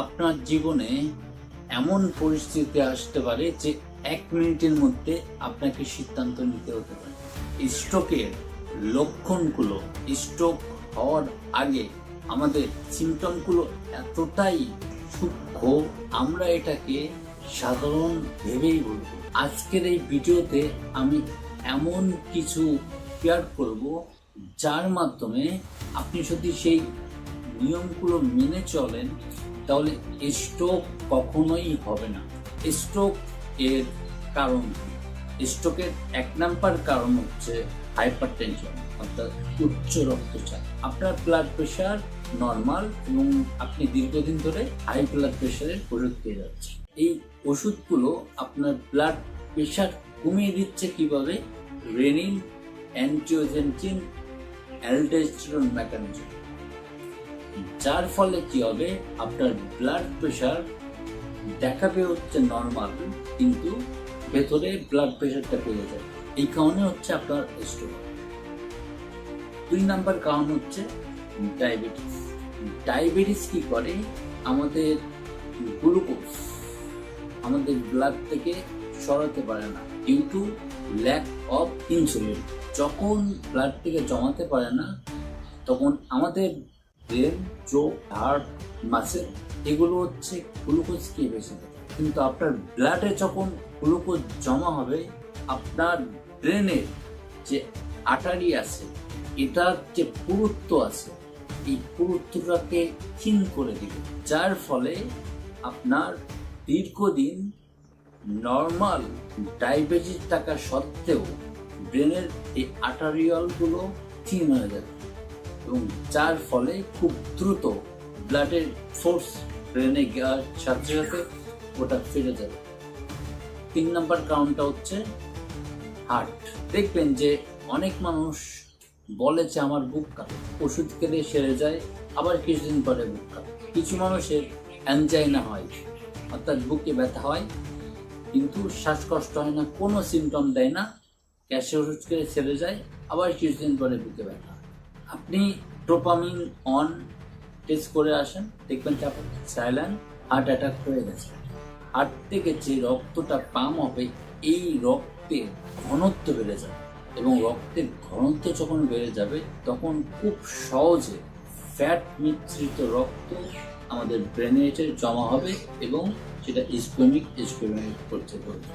আপনার জীবনে এমন পরিস্থিতি আসতে পারে যে এক মিনিটের মধ্যে আপনাকে সিদ্ধান্ত নিতে হতে পারে। স্ট্রোকের লক্ষণগুলো স্ট্রোক হওয়ার আগে আমাদের সিমটমগুলো এতটাই সূক্ষ্ম, আমরা এটাকে সাধারণ ভেবেই বলব। আজকের এই ভিডিওতে আমি এমন কিছু শেয়ার করব যার মাধ্যমে আপনি যদি সেই নিয়মগুলো মেনে চলেন, তাহলে স্ট্রোক কখনোই হবে না। স্ট্রোক এর কারণ? স্ট্রোকের এক নাম্বার কারণ হচ্ছে হাইপার টেনশন অর্থাৎ উচ্চ রক্তচাপ। আপনার ব্লাড প্রেশার নর্মাল এবং আপনি দীর্ঘদিন ধরে হাই ব্লাড প্রেশারের ওষুধ পেয়ে যাচ্ছেন। এই ওষুধগুলো আপনার ব্লাড প্রেশার কমিয়ে দিচ্ছে কীভাবে? রেনিন অ্যান্টিওজেনচিন অ্যালডেস্টেরন মেকানিজম যার ফলে কি হবে? আপনার ব্লাড প্রেশার দেখাবে হচ্ছে নর্মাল কিন্তু ভেতরে ব্লাড প্রেশারটা বেড়ে যায়। এই কারণে হচ্ছে আপনার স্ট্রোক দুই নাম্বার কারণ হচ্ছে ডায়াবেটিস ডায়াবেটিস কি করে? আমাদের গ্লুকোজ আমাদের ব্লাড থেকে সরাতে পারে না due to lack of insulin যখন ব্লাড থেকে জমাতে পারে না, তখন আমাদের ব্রেন চোখ হার্ট মাসেল, এগুলো হচ্ছে গ্লুকোজ খেয়ে বেশি। কিন্তু আপনার ব্লাডে যখন গ্লুকোজ জমা হবে, আপনার ব্রেনের যে আটারি আছে, এটার যে পুরুত্ব আছে, এই পুরুত্বটাকে ক্ষীণ করে দিবে যার ফলে আপনার দীর্ঘদিন নর্মাল ডায়াবেটিস থাকা সত্ত্বেও ব্রেনের এই আটারিয়ালগুলো ক্ষীণ হয়ে যাবে এবং যার ফলে খুব দ্রুত ব্লাডের ফোর্স ব্রেনে যাওয়ার সাথে সাথে ওটা ফিরে যাবে। তিন নম্বর কারণটা হচ্ছে হার্ট। দেখবেন যে অনেক মানুষ বলে যে আমার বুক কাঁপে, ওষুধ খেলে সেরে যায়, আবার কিছুদিন পরে বুক কাঁপে। কিছু মানুষের অ্যানজাইনা হয়, অর্থাৎ বুকে ব্যথা হয়, কিন্তু শ্বাসকষ্ট হয় না, কোনো সিমটম দেয় না গ্যাসে ওষুধ খেলে সেরে যায়, আবার কিছুদিন পরে বুকে ব্যথা। আপনি ডোপামিন অন টেস্ট করে আসেন, দেখবেন যে আপনার সাইলেন্ট হার্ট অ্যাটাক হয়ে গেছে। হার্ট থেকে যে রক্তটা পাম হবে, এই রক্তের ঘনত্ব বেড়ে যাবে এবং রক্তের ঘনত্ব যখন বেড়ে যাবে, তখন খুব সহজে ফ্যাট মিশ্রিত রক্ত আমাদের ব্রেনে এসে জমা হবে এবং সেটা ইসকেমিক ইসকেমিক করতে করবে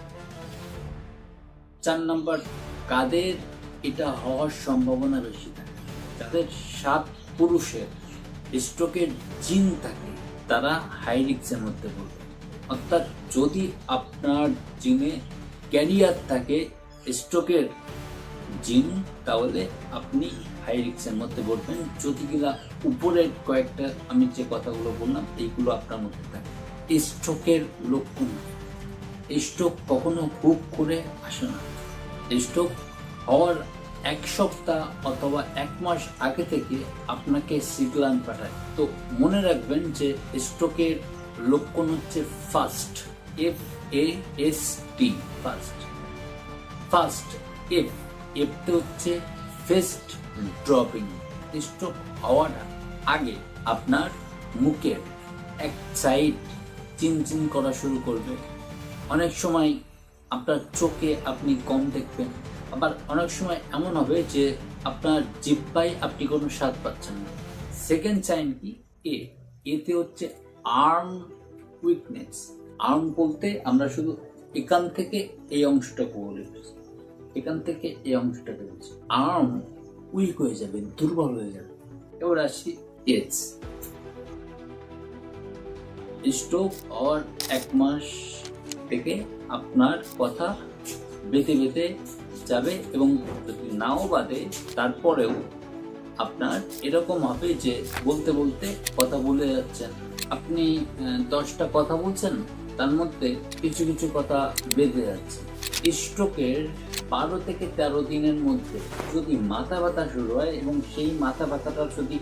চার নাম্বার, কাদের এটা হওয়ার সম্ভাবনা বেশি থাকে? যাদের সাত পুরুষের স্ট্রোকের জিন থাকে, তারা হাই রিক্সের মধ্যে পড়বে। অর্থাৎ যদি আপনার জিনে ক্যারিয়ার থাকে স্ট্রোকের জিন, তাহলে আপনি হাই রিক্সের মধ্যে পড়বেন। যদি কিনা উপরের কয়েকটা, আমি যে কথাগুলো বললাম, এইগুলো আপনার মধ্যে থাকে। স্ট্রোকের লক্ষণ স্ট্রোক কখনো হুপ করে আসে না। স্ট্রোক হওয়ার এক সপ্তাহ অথবা এক মাস আগে থেকে আপনাকে সিগলান পাঠায়। তো মনে রাখবেন যে স্ট্রোকের লক্ষণ হচ্ছে first F A S T first first F এফতে হচ্ছে ফেস্ট ড্রপিং। স্ট্রোক হওয়ার আগে আপনার মুখের এক সাইড চিনচিন করা শুরু করবে। অনেক সময় আপনার চোখে আপনি কম দেখবেন। আবার অনেক সময় এমন হবে যে আপনার জিব্বায় আপনি কোনো স্বাদ পাচ্ছেন না। সেকেন্ড সাইন কি? এ এতে হচ্ছে আর্ম উইকনেস আর্ম বলতে আমরা শুধু এখান থেকে এই অংশটা করে এখান থেকে এই অংশটাকে বুঝি আর্ম উইক হয়ে যাবে, দুর্বল হয়ে যাবে। এবার আসি এজ স্ট্রোক হওয়ার এক মাস থেকে আপনার কথা বেঁধে বেঁধে যাবে এবং যদি নাও বাদে তারপরেও আপনার এরকম হবে যে বলতে বলতে কথা বলে যাচ্ছেন। আপনি দশটা কথা বলছেন, তার মধ্যে কিছু কিছু কথা বেঁধে যাচ্ছে। স্ট্রোকের বারো থেকে তেরো দিনের মধ্যে যদি মাথা ব্যথা শুরু হয় এবং সেই মাথা ব্যথাটা যদি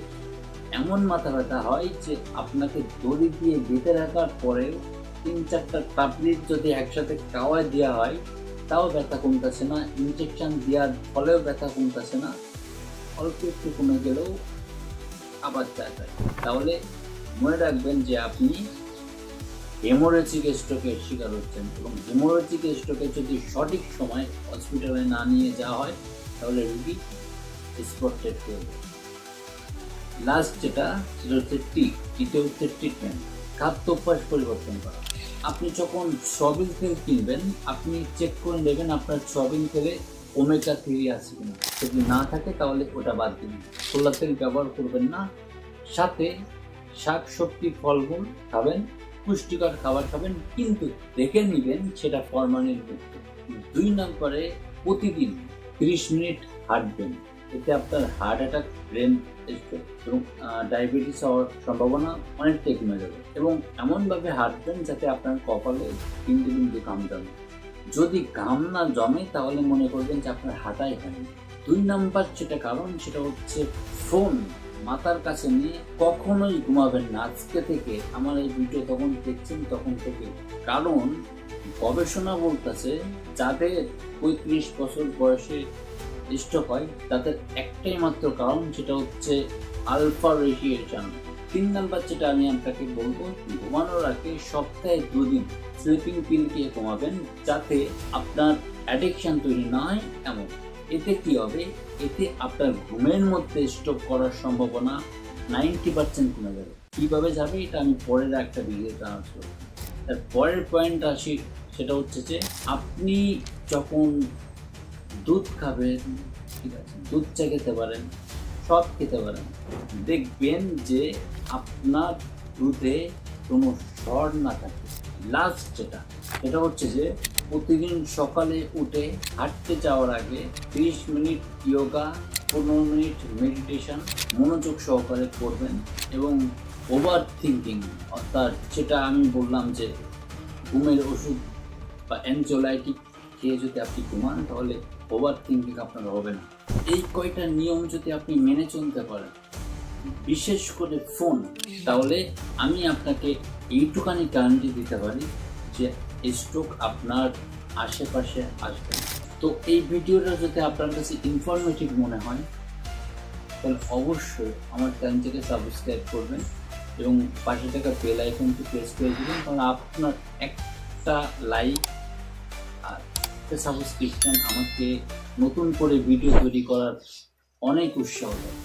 এমন মাথা ব্যথা হয় যে আপনাকে দড়ি দিয়ে বেঁধে রাখার পরেও তিন চারটা ট্যাবলেট যদি একসাথে খাওয়ায় দেওয়া হয় তাও ব্যথা কমতেছে না ইনজেকশন দেওয়ার ফলেও ব্যথা কমতেছে না, অল্প একটু কমে গেলেও আবার যায় তাহলে মনে রাখবেন যে আপনি হেমোরেজিক স্ট্রোকের শিকার হচ্ছেন এবং হেমোরেজিক স্ট্রোকে যদি সঠিক সময় হসপিটালে না নিয়ে যাওয়া হয়, তাহলে রুগী স্পট ডেট করবে লাস্ট যেটা, সেটা হচ্ছে টি টিতে হচ্ছে ট্রিটমেন্ট খাদ্য অভ্যাস পরিবর্তন করা। আপনি যখন সয়াবিন তেল কিনবেন, আপনি চেক করে নেবেন আপনার সয়াবিন তেলে ওমেগা থ্রি আছে কিনা। যদি না থাকে, তাহলে ওটা বাদ দিন। সোলার তেল ব্যবহার করবেন না। সাথে শাক সবজি ফলমূল খাবেন, পুষ্টিকর খাবার খাবেন, কিন্তু দেখে নেবেন সেটা ফরমালিন মুক্ত দুই নম্বরে প্রতিদিন তিরিশ মিনিট হাঁটবেন। এতে আপনার হার্ট অ্যাটাক ব্রেন এবং ডায়াবেটিস হওয়ার সম্ভাবনা অনেকটাই কমে যাবে এবং এমনভাবে হাঁটবেন যাতে আপনার কপালে বিন্দু বিন্দু ঘাম জমে। যদি ঘাম না জমে তাহলে মনে করবেন যে আপনার হাঁটাই হয়নি। দুই নাম্বার যেটা কারণ সেটা হচ্ছে ফোন মাথার কাছে নিয়ে কখনোই ঘুমাবেন না। আজকে থেকে আমার এই ভিডিও তখন দেখছেন তখন থেকে। কারণ গবেষণা বলতেছে যাদের পঁয়ত্রিশ বছর বয়সে স্ট্রোক হয়, তাদের একটাই মাত্র কারণ, সেটা হচ্ছে আলফা রেডিয়েশন তিন নাম্বার যেটা আমি আপনাকে বলব, ঘুমানোর আগে সপ্তাহে দুদিন স্লিপিং পিল দিয়ে ঘুমাবেন, যাতে আপনার অ্যাডিকশন তৈরি না হয় এমন। এতে কি হবে? এতে আপনার ঘুমের মধ্যে স্ট্রোক করার সম্ভাবনা নাইনটি পার্সেন্ট কমে যাবে। কীভাবে যাবে? এটা আমি পরের একটা ভিডিওতে আসব তার পরের পয়েন্ট আসি, সেটা হচ্ছে যে আপনি যখন দুধ খাবেন, ঠিক আছে? দুধ চা খেতে পারেন, সব খেতে পারেন। দেখবেন যে আপনার দুধে কোনো স্বর না থাকে। লাস্ট যেটা, সেটা হচ্ছে যে প্রতিদিন সকালে উঠে হাঁটতে যাওয়ার আগে তিরিশ মিনিট যোগা পনেরো মিনিট মেডিটেশন মনোযোগ সহকারে করবেন এবং ওভার থিঙ্কিং অর্থাৎ যেটা আমি বললাম যে ঘুমের ওষুধ বা অ্যানজোলাইটিক খেয়ে যদি আপনি ঘুমান, তাহলে ওভার থিঙ্কিং আপনার হবে না। এই কয়টা নিয়ম যদি আপনি মেনে চলতে পারেন, বিশেষ করে ফোন তাহলে আমি আপনাকে এইটুখানি গ্যারান্টি দিতে পারি যে স্ট্রোক আপনার আশেপাশে আসবে। তো এই ভিডিওটা যদি আপনার কাছে ইনফরমেটিভ মনে হয়, তাহলে অবশ্যই আমার চ্যানেলটিকে সাবস্ক্রাইব করবেন এবং পাশে থাকা বেল আইকনটি প্রেস করে দেবেন, কারণ আপনার একটা লাইক একটা সাবস্ক্রিপশন আমাকে নতুন করে ভিডিও তৈরি করার অনেক উৎসাহ দেয়।